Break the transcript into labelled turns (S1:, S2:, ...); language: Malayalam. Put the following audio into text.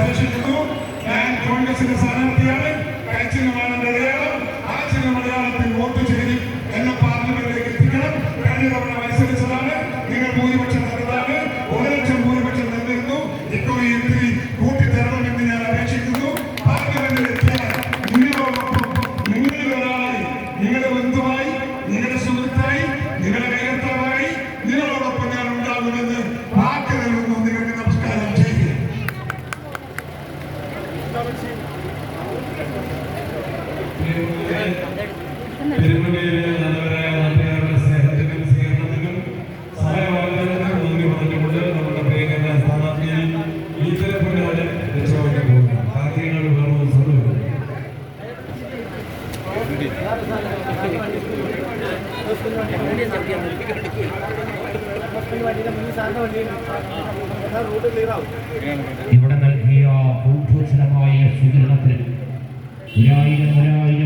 S1: അപേക്ഷിക്കുന്നു ഞാൻ കോൺഗ്രസിന്റെ സ്ഥാനാർത്ഥിയാണ്. കൈച്ചിഹ്നമാണ് എന്റെ അടയാളം ആ ചിഹ്ന മലയാളത്തിൽ വോട്ട് ചെയ്ത് എന്നെ പാർലമെന്റിലേക്ക് എത്തിക്കണം. കഴിഞ്ഞ തവണ മത്സരിച്ചതാണ്. നിങ്ങൾ ഭൂരിപക്ഷം തന്നതാണ് ഒരു ലക്ഷം ഭൂരിപക്ഷം തന്നിരുന്നു ഇക്കുറി ഇത്തിരി കൂട്ടിത്തരണമെന്ന് ഞാൻ അപേക്ഷിക്കുന്നു. പാർലമെന്റിൽ എത്തിയാൽ നിങ്ങളോടൊപ്പം നിങ്ങളിൽ ഒരാളായി നിങ്ങളുടെ ബന്ധുവായി
S2: തിരുമലയിലെ നല്ലവരായ നാട്ടുകാരുടെ സ്നേഹത്തിനും സ്വീകരണത്തിനും സഹായവാദത്തിനും നന്ദി പറഞ്ഞുകൊണ്ട് നമ്മുടെ പ്രിയങ്കര സ്ഥാനാർത്ഥിയെ ഈ തിരപ്പിനോട് രക്ഷപ്പെട്ടു പോകുന്നു കാര്യങ്ങൾ വേണമെന്ന് സംഭവിക്കും
S3: ഇവിടെ നൽകിയ സ്വീകരണത്തിന് ഒരായിരം ഒരായിരം